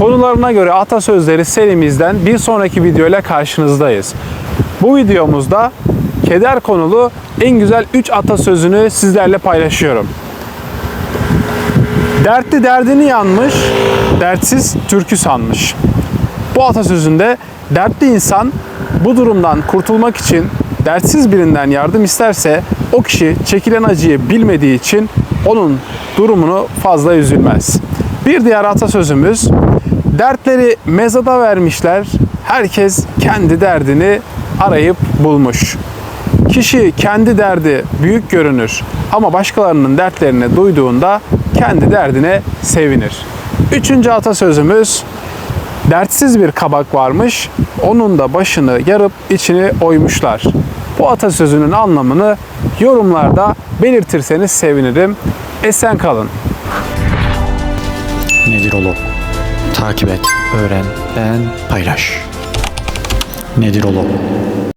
Konularına göre atasözleri serimizden bir sonraki video ile karşınızdayız. Bu videomuzda keder konulu en güzel 3 atasözünü sizlerle paylaşıyorum. Dertli derdini yanmış, dertsiz türkü sanmış. Bu atasözünde dertli insan bu durumdan kurtulmak için dertsiz birinden yardım isterse o kişi çekilen acıyı bilmediği için onun durumunu fazla üzülmez. Bir diğer atasözümüz dertleri mezada vermişler, herkes kendi derdini arayıp bulmuş. Kişi kendi derdi büyük görünür ama başkalarının dertlerini duyduğunda kendi derdine sevinir. Üçüncü atasözümüz dertsiz bir kabak varmış, onun da başını yarıp içini oymuşlar. Bu atasözünün anlamını yorumlarda belirtirseniz sevinirim. Esen kalın. Nedir oğlum? Takip et, öğren, beğen, paylaş. Nedir oğlum?